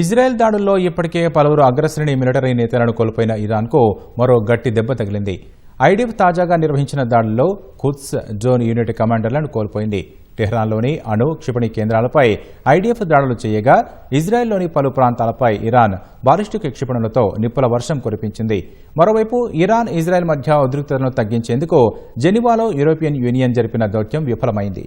Israel దాడుల్లో ఇప్పటికే పలువురు అగ్రశ్రేణి మిలిటరీ నేతలను కోల్పోయిన ఇరాన్కు మరో గట్టి దెబ్బ తగిలింది. ఐడిఎఫ్ తాజాగా నిర్వహించిన దాడుల్లో ఖుద్స్ జోన్ యూనిట్ కమాండర్లను కోల్పోయింది. టెహ్రాన్లోని అణు క్షిపణి కేంద్రాలపై ఐడిఎఫ్ దాడులు చేయగా ఇజ్రాయెల్లోని పలు ప్రాంతాలపై ఇరాన్ బాలిస్టిక్ క్షిపణులతో నిప్పుల వర్షం కురిపించింది. మరోవైపు ఇరాన్ ఇజ్రాయెల్ మధ్య ఉద్రిక్తతను తగ్గించేందుకు జెనీవాలో యూరోపియన్ యూనియన్ జరిపిన దౌత్యం విఫలమైంది.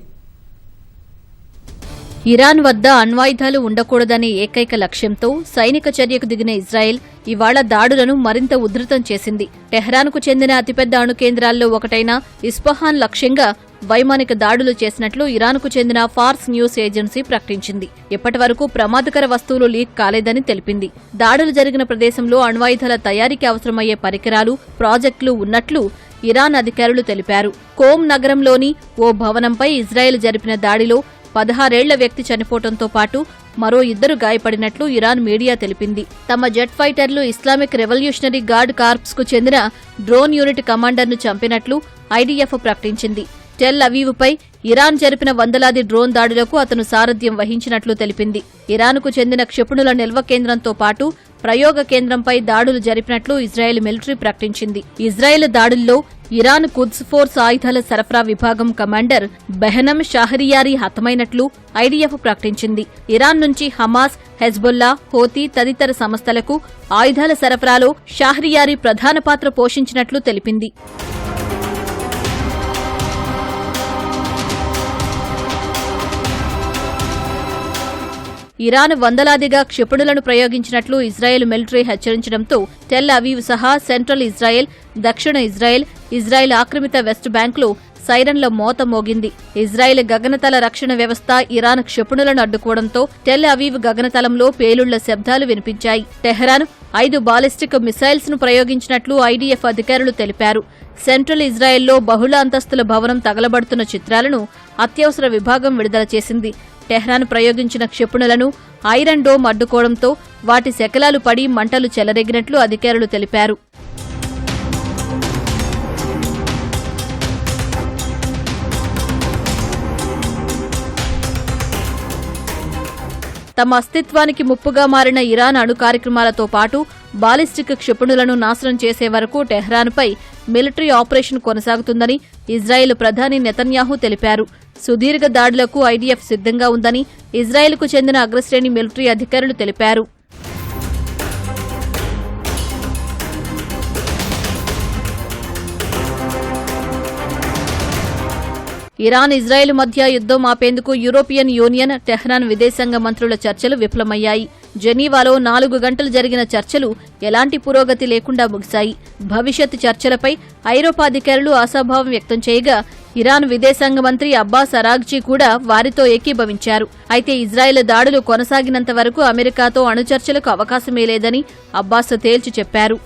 ఇరాన్ వద్ద అణ్వాయుధాలు ఉండకూడదనే ఏకైక లక్ష్యంతో సైనిక చర్యకు దిగిన ఇజ్రాయెల్ ఇవాళ దాడులను మరింత ఉధృతం చేసింది. టెహ్రాన్కు చెందిన అతిపెద్ద అణు కేంద్రాల్లో ఒకటైన ఇస్ఫహాన్ లక్ష్యంగా వైమానిక దాడులు చేసినట్లు ఇరాన్కు చెందిన ఫార్స్ న్యూస్ ఏజెన్సీ ప్రకటించింది. ఇప్పటి వరకు ప్రమాదకర వస్తువులు లీక్ కాలేదని తెలిపింది. దాడులు జరిగిన ప్రదేశంలో అణ్వాయుధాల తయారీకి అవసరమయ్యే పరికరాలు ప్రాజెక్టులు ఉన్నట్లు ఇరాన్ అధికారులు తెలిపారు. కోమ్ నగరంలోని ఓ భవనంపై ఇజ్రాయెల్ జరిపిన దాడిలో పదహారేళ్ళ వ్యక్తి చనిపోవడంతో పాటు మరో ఇద్దరు గాయపడినట్లు ఇరాన్ మీడియా తెలిపింది. తమ జెట్ ఫైటర్లు ఇస్లామిక్ రెవల్యూషనరీ గార్డ్ కార్ప్స్కు చెందిన డ్రోన్ యూనిట్ కమాండర్ను చంపినట్లు ఐడీఎఫ్ ప్రకటించింది. టెల్ అవీవ్పై ఇరాన్ జరిపిన వందలాది డ్రోన్ దాడులకు అతను సారథ్యం వహించినట్లు తెలిపింది. ఇరాన్కు చెందిన క్షిపణుల నిల్వ కేంద్రంతో పాటు ప్రయోగ కేంద్రంపై దాడులు జరిపినట్లు ఇజ్రాయెల్ మిలిటరీ ప్రకటించింది. ఇజ్రాయెల్ దాడుల్లో ఇరాన్ కుద్స్ ఫోర్స్ ఆయుధాల సరఫరా విభాగం కమాండర్ బెహనం షాహరియారీ హతమైనట్లు ఐడీఎఫ్ ప్రకటించింది. ఇరాన్ నుంచి హమాస్ హెజ్బుల్లా హోతీ తదితర సంస్థలకు ఆయుధాల సరఫరాలో షాహరియారీ ప్రధాన పాత్ర పోషించినట్లు తెలిపింది. ఇరాన్ వందలాదిగా క్షిపణులను ప్రయోగించినట్లు ఇజ్రాయెల్ మిలిటరీ హెచ్చరించడంతో టెల్ అవీవ్ సహా సెంట్రల్ ఇజ్రాయెల్ దక్షిణ ఇజ్రాయెల్ ఇజ్రాయెల్ ఆక్రమిత వెస్ట్ బ్యాంకులో సైరన్ల మోత మోగింది. ఇజ్రాయెల్ గగనతల రక్షణ వ్యవస్థ ఇరాన్ క్షిపణులను అడ్డుకోవడంతో టెల్ అవీవ్ గగనతలంలో పేలుళ్ళ శబ్దాలు వినిపించాయి. టెహ్రాన్ ఐదు బాలిస్టిక్ మిసైల్స్ను ప్రయోగించినట్లు ఐడీఎఫ్ అధికారులు తెలిపారు. సెంట్రల్ ఇజ్రాయెల్లో బహుళ అంతస్తుల భవనం తగలబడుతున్న చిత్రాలను అత్యవసర విభాగం విడుదల చేసింది. టెహ్రాన్ ప్రయోగించిన క్షిపణులను ఐరన్ డోమ్ అడ్డుకోవడంతో వాటి శకలాలు పడి మంటలు చెలరేగినట్లు అధికారులు తెలిపారు. తమ అస్తిత్వానికి ముప్పుగా మారిన ఇరాన్ అణు కార్యక్రమాలతో పాటు బాలిస్టిక్ క్షిపణులను నాశనం చేసే వరకు టెహ్రాన్పై మిలిటరీ ఆపరేషన్ కొనసాగుతుందని ఇజ్రాయెల్ ప్రధాని నెతన్యాహు తెలిపారు. సుదీర్ఘ దాడులకు ఐడీఎఫ్ సిద్ధంగా ఉందని ఇజ్రాయెల్కు చెందిన అగ్రశ్రేణి మిలిటరీ అధికారులు తెలిపారు. ఇరాన్ ఇజ్రాయెల్ మధ్య యుద్దం ఆపేందుకు యూరోపియన్ యూనియన్ టెహ్రాన్ విదేశాంగ మంత్రుల చర్చలు విఫలమయ్యాయి. జెనీవాలో నాలుగు గంటలు జరిగిన చర్చలు ఎలాంటి పురోగతి లేకుండా ముగిశాయి. భవిష్యత్ చర్చలపై ఐరోపా అధికారులు ఆశాభావం వ్యక్తం చేయగా ఇరాన్ విదేశాంగ మంత్రి అబ్బాస్ అరాగ్జీ కూడా వారితో ఏకీభవించారు. అయితే ఇజ్రాయెల్ దాడులు కొనసాగినంత వరకు అమెరికాతో అణుచర్చలకు అవకాశమే లేదని అబ్బాస్ తేల్చి చెప్పారు.